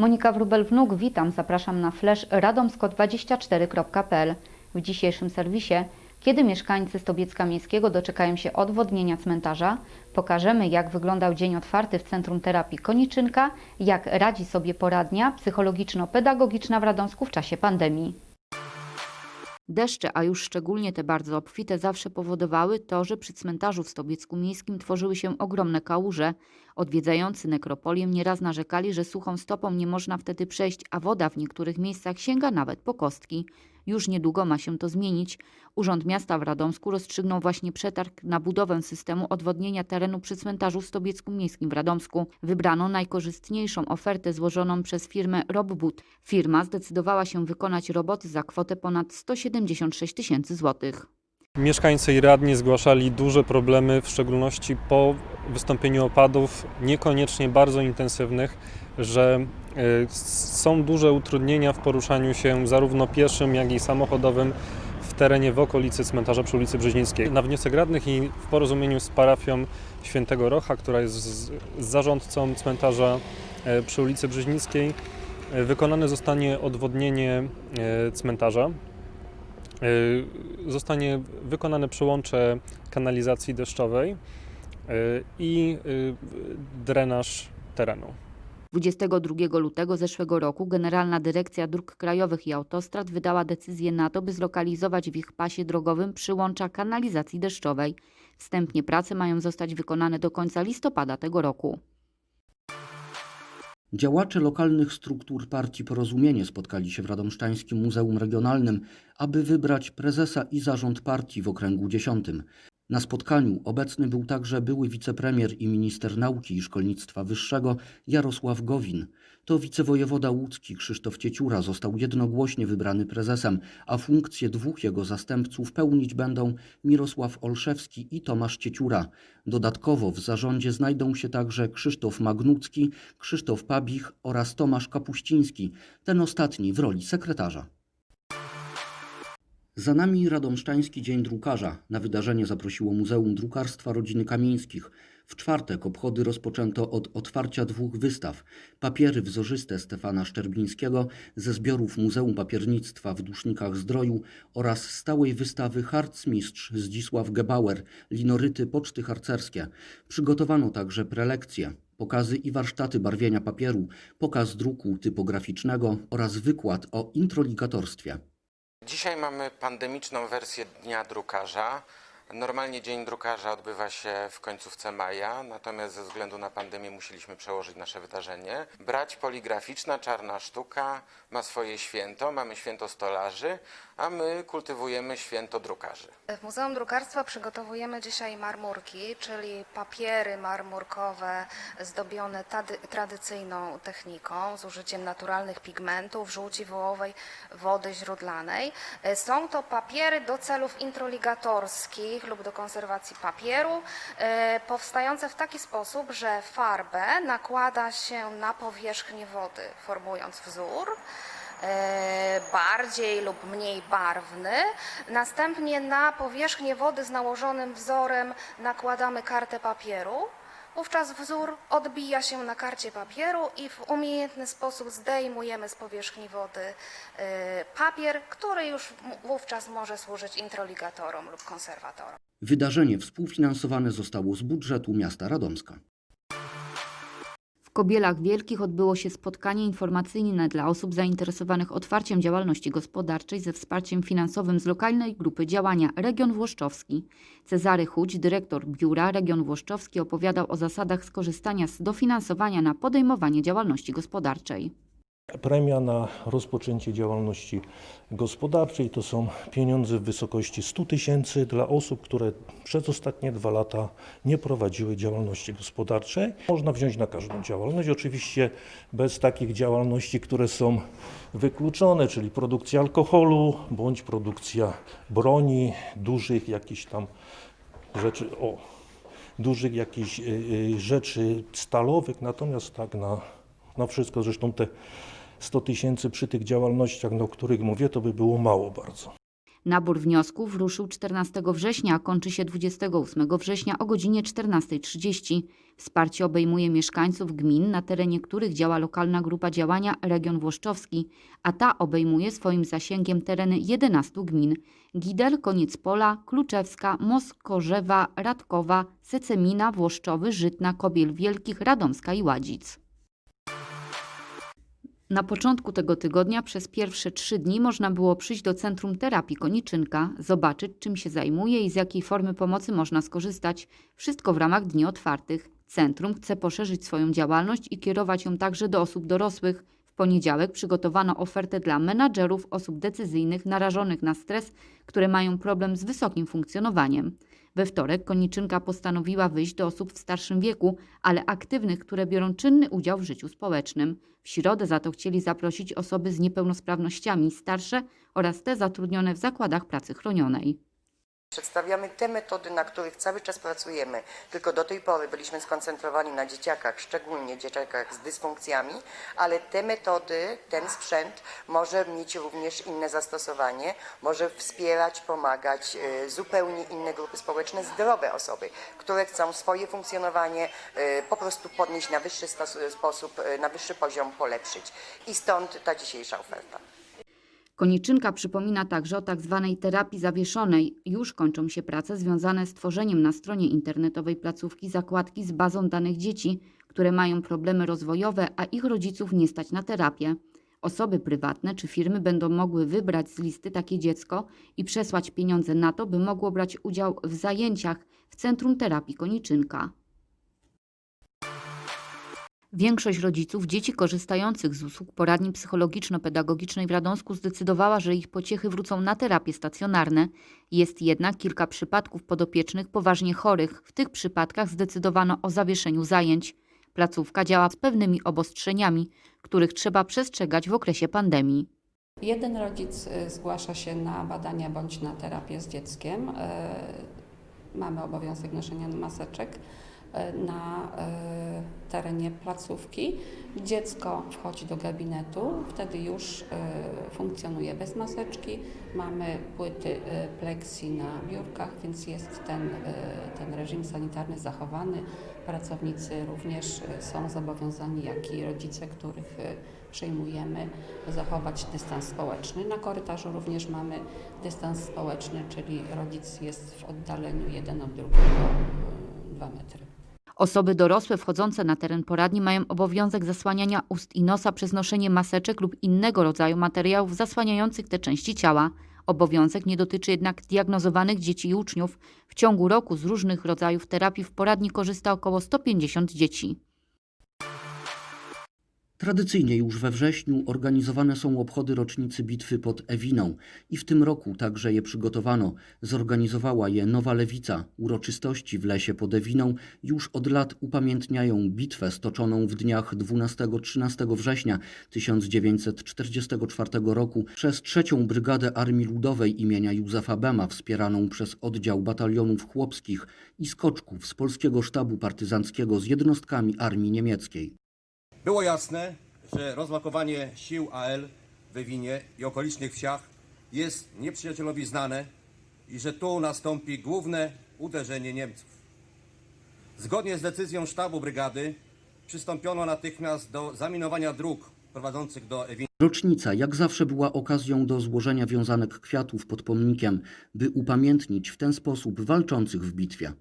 Monika Wróbel-Wnuk, witam. Zapraszam na flash radomsko24.pl. W dzisiejszym serwisie, kiedy mieszkańcy Stobiecka Miejskiego doczekają się odwodnienia cmentarza, pokażemy jak wyglądał dzień otwarty w Centrum Terapii Koniczynka, jak radzi sobie poradnia psychologiczno-pedagogiczna w Radomsku w czasie pandemii. Deszcze, a już szczególnie te bardzo obfite, zawsze powodowały to, że przy cmentarzu w Stobiecku Miejskim tworzyły się ogromne kałuże. Odwiedzający nekropolię nieraz narzekali, że suchą stopą nie można wtedy przejść, a woda w niektórych miejscach sięga nawet po kostki. Już niedługo ma się to zmienić. Urząd Miasta w Radomsku rozstrzygnął właśnie przetarg na budowę systemu odwodnienia terenu przy cmentarzu w Stobiecku Miejskim w Radomsku. Wybrano najkorzystniejszą ofertę złożoną przez firmę Robbud. Firma zdecydowała się wykonać roboty za kwotę ponad 176 tysięcy złotych. Mieszkańcy i radni zgłaszali duże problemy, w szczególności po wystąpieniu opadów, niekoniecznie bardzo intensywnych, że są duże utrudnienia w poruszaniu się zarówno pieszym, jak i samochodowym w terenie w okolicy cmentarza przy ulicy Brzezińskiej. Na wniosek radnych i w porozumieniu z parafią Świętego Rocha, która jest zarządcą cmentarza e, przy ulicy Brzezińskiej, e, wykonane zostanie odwodnienie e, cmentarza. Zostanie wykonane przyłącze kanalizacji deszczowej i drenaż terenu. 22 lutego zeszłego roku Generalna Dyrekcja Dróg Krajowych i Autostrad wydała decyzję na to, by zlokalizować w ich pasie drogowym przyłącza kanalizacji deszczowej. Wstępnie prace mają zostać wykonane do końca listopada tego roku. Działacze lokalnych struktur partii Porozumienie spotkali się w Radomszczańskim Muzeum Regionalnym, aby wybrać prezesa i zarząd partii w okręgu 10. Na spotkaniu obecny był także były wicepremier i minister nauki i szkolnictwa wyższego Jarosław Gowin. To wicewojewoda łódzki Krzysztof Cieciura został jednogłośnie wybrany prezesem, a funkcje dwóch jego zastępców pełnić będą Mirosław Olszewski i Tomasz Cieciura. Dodatkowo w zarządzie znajdą się także Krzysztof Magnucki, Krzysztof Pabich oraz Tomasz Kapuściński, ten ostatni w roli sekretarza. Za nami Radomszczański Dzień Drukarza. Na wydarzenie zaprosiło Muzeum Drukarstwa Rodziny Kamieńskich. W czwartek obchody rozpoczęto od otwarcia dwóch wystaw. Papiery wzorzyste Stefana Szczerbińskiego ze zbiorów Muzeum Papiernictwa w Dusznikach Zdroju oraz stałej wystawy Harcmistrz Zdzisław Gebauer, linoryty poczty harcerskie. Przygotowano także prelekcje. Pokazy i warsztaty barwienia papieru, pokaz druku typograficznego oraz wykład o introligatorstwie. Dzisiaj mamy pandemiczną wersję Dnia Drukarza. Normalnie Dzień Drukarza odbywa się w końcówce maja, natomiast ze względu na pandemię musieliśmy przełożyć nasze wydarzenie. Brać poligraficzna, czarna sztuka ma swoje święto, mamy święto stolarzy, a my kultywujemy święto drukarzy. W Muzeum Drukarstwa przygotowujemy dzisiaj marmurki, czyli papiery marmurkowe zdobione tradycyjną techniką z użyciem naturalnych pigmentów, żółci wołowej, wody źródlanej. E, Są to papiery do celów introligatorskich lub do konserwacji papieru, e, powstające w taki sposób, że farbę nakłada się na powierzchnię wody, formując wzór e, bardziej lub mniej barwny. Następnie na powierzchnię wody z nałożonym wzorem nakładamy kartę papieru. Wówczas wzór odbija się na karcie papieru i w umiejętny sposób zdejmujemy z powierzchni wody e, papier, który już wówczas może służyć introligatorom lub konserwatorom. Wydarzenie współfinansowane zostało z budżetu miasta Radomska. Kobielach Wielkich odbyło się spotkanie informacyjne dla osób zainteresowanych otwarciem działalności gospodarczej ze wsparciem finansowym z lokalnej grupy działania Region Włoszczowski. Cezary Chudź, dyrektor biura Region Włoszczowski, opowiadał o zasadach skorzystania z dofinansowania na podejmowanie działalności gospodarczej. Premia na rozpoczęcie działalności gospodarczej. To są pieniądze w wysokości 100 tysięcy dla osób, które przez ostatnie dwa lata nie prowadziły działalności gospodarczej. Można wziąć na każdą działalność, oczywiście bez takich działalności, które są wykluczone, czyli produkcja alkoholu bądź produkcja broni, dużych jakichś tam rzeczy, o, dużych jakichś y, y, rzeczy stalowych, natomiast tak na, na wszystko, zresztą te 100 tysięcy przy tych działalnościach, no, o których mówię, to by było mało bardzo. Nabór wniosków ruszył 14 września, a kończy się 28 września o godzinie 14.30. Wsparcie obejmuje mieszkańców gmin, na terenie których działa lokalna grupa działania Region Włoszczowski, a ta obejmuje swoim zasięgiem tereny 11 gmin: Gidel, Koniec Pola, Kluczewska, Moskorzewa, Radkowa, Secemina, Włoszczowy, Żytna, Kobiel Wielkich, Radomska i Ładzic. Na początku tego tygodnia przez pierwsze trzy dni można było przyjść do Centrum Terapii Koniczynka, zobaczyć czym się zajmuje i z jakiej formy pomocy można skorzystać. Wszystko w ramach dni otwartych. Centrum chce poszerzyć swoją działalność i kierować ją także do osób dorosłych. W poniedziałek przygotowano ofertę dla menadżerów, osób decyzyjnych narażonych na stres, które mają problem z wysokim funkcjonowaniem. We wtorek Koniczynka postanowiła wyjść do osób w starszym wieku, ale aktywnych, które biorą czynny udział w życiu społecznym. W środę za to chcieli zaprosić osoby z niepełnosprawnościami starsze oraz te zatrudnione w zakładach pracy chronionej. Przedstawiamy te metody, na których cały czas pracujemy. Tylko do tej pory byliśmy skoncentrowani na dzieciakach, szczególnie dzieciakach z dysfunkcjami, ale te metody, ten sprzęt może mieć również inne zastosowanie, może wspierać, pomagać e, zupełnie inne grupy społeczne, zdrowe osoby, które chcą swoje funkcjonowanie e, po prostu podnieść na wyższy sposób, e, na wyższy poziom polepszyć. I stąd ta dzisiejsza oferta. Koniczynka przypomina także o tzw. terapii zawieszonej. Już kończą się prace związane z tworzeniem na stronie internetowej placówki zakładki z bazą danych dzieci, które mają problemy rozwojowe, a ich rodziców nie stać na terapię. Osoby prywatne czy firmy będą mogły wybrać z listy takie dziecko i przesłać pieniądze na to, by mogło brać udział w zajęciach w Centrum Terapii Koniczynka. Większość rodziców dzieci korzystających z usług poradni psychologiczno-pedagogicznej w Radomsku zdecydowała, że ich pociechy wrócą na terapie stacjonarne. Jest jednak kilka przypadków podopiecznych poważnie chorych. W tych przypadkach zdecydowano o zawieszeniu zajęć. Placówka działa z pewnymi obostrzeniami, których trzeba przestrzegać w okresie pandemii. Jeden rodzic y, zgłasza się na badania bądź na terapię z dzieckiem. Y, Mamy obowiązek noszenia maseczek na y, terenie placówki. Dziecko wchodzi do gabinetu, wtedy już y, funkcjonuje bez maseczki. Mamy płyty pleksji na biurkach, więc jest ten, ten reżim sanitarny zachowany. Pracownicy również są zobowiązani, jak i rodzice, których przyjmujemy, zachować dystans społeczny. Na korytarzu również mamy dystans społeczny, czyli rodzic jest w oddaleniu jeden od drugiego 2 metry. Osoby dorosłe wchodzące na teren poradni mają obowiązek zasłaniania ust i nosa przez noszenie maseczek lub innego rodzaju materiałów zasłaniających te części ciała. Obowiązek nie dotyczy jednak diagnozowanych dzieci i uczniów. W ciągu roku z różnych rodzajów terapii w poradni korzysta około 150 dzieci. Tradycyjnie już we wrześniu organizowane są obchody rocznicy bitwy pod Ewiną i w tym roku także je przygotowano. Zorganizowała je Nowa Lewica. Uroczystości w lesie pod Ewiną już od lat upamiętniają bitwę stoczoną w dniach 12-13 września 1944 roku przez trzecią Brygadę Armii Ludowej imienia Józefa Bema wspieraną przez oddział batalionów chłopskich i skoczków z polskiego sztabu partyzanckiego z jednostkami armii niemieckiej. Było jasne, że rozmakowanie sił AL w Ewinie i okolicznych wsiach jest nieprzyjacielowi znane i że tu nastąpi główne uderzenie Niemców. Zgodnie z decyzją sztabu brygady przystąpiono natychmiast do zaminowania dróg prowadzących do Ewiny. Rocznica jak zawsze była okazją do złożenia wiązanek kwiatów pod pomnikiem, by upamiętnić w ten sposób walczących w bitwie.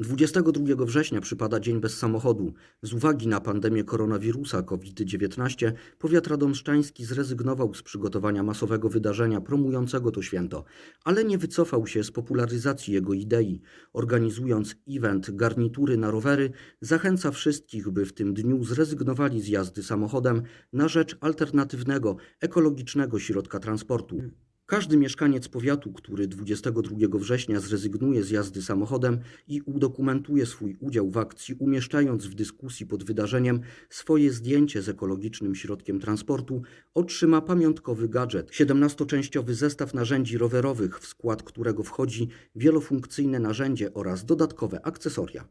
22 września przypada Dzień Bez Samochodu. Z uwagi na pandemię koronawirusa COVID-19 powiat radomszczański zrezygnował z przygotowania masowego wydarzenia promującego to święto, ale nie wycofał się z popularyzacji jego idei. Organizując event Garnitury na rowery, zachęca wszystkich, by w tym dniu zrezygnowali z jazdy samochodem na rzecz alternatywnego, ekologicznego środka transportu. Każdy mieszkaniec powiatu, który 22 września zrezygnuje z jazdy samochodem i udokumentuje swój udział w akcji, umieszczając w dyskusji pod wydarzeniem swoje zdjęcie z ekologicznym środkiem transportu, otrzyma pamiątkowy gadżet 17-częściowy zestaw narzędzi rowerowych, w skład którego wchodzi wielofunkcyjne narzędzie oraz dodatkowe akcesoria.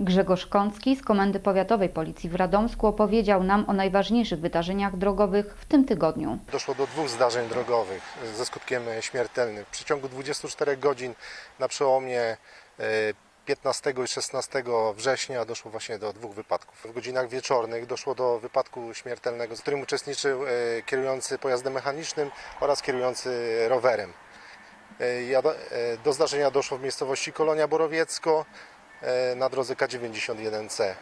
Grzegorz Kącki z Komendy Powiatowej Policji w Radomsku opowiedział nam o najważniejszych wydarzeniach drogowych w tym tygodniu. Doszło do dwóch zdarzeń drogowych ze skutkiem śmiertelnym. W przeciągu 24 godzin na przełomie e, 15 i 16 września doszło właśnie do dwóch wypadków. W godzinach wieczornych doszło do wypadku śmiertelnego, w którym uczestniczył e, kierujący pojazdem mechanicznym oraz kierujący rowerem. E, e, Do zdarzenia doszło w miejscowości Kolonia Borowiecko e, na drodze K91C.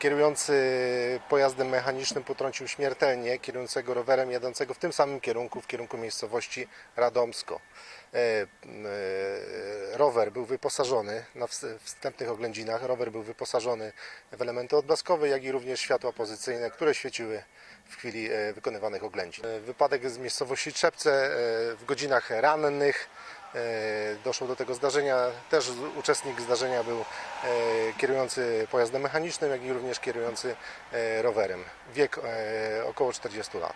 Kierujący pojazdem mechanicznym potrącił śmiertelnie kierującego rowerem jadącego w tym samym kierunku, w kierunku miejscowości Radomsko. E, e, Rower był wyposażony na ws- wstępnych oględzinach, rower był wyposażony w elementy odblaskowe, jak i również światła pozycyjne, które świeciły w chwili e, wykonywanych oględzin. E, Wypadek z miejscowości Trzepce e, w godzinach rannych e, doszło do tego zdarzenia. Też uczestnik zdarzenia był e, kierujący pojazdem mechanicznym, jak i również kierujący e, rowerem. Wiek e, około 40 lat.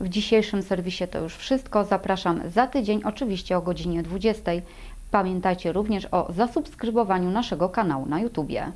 W dzisiejszym serwisie to już wszystko. Zapraszam za tydzień, oczywiście o godzinie 20. Pamiętajcie również o zasubskrybowaniu naszego kanału na YouTubie.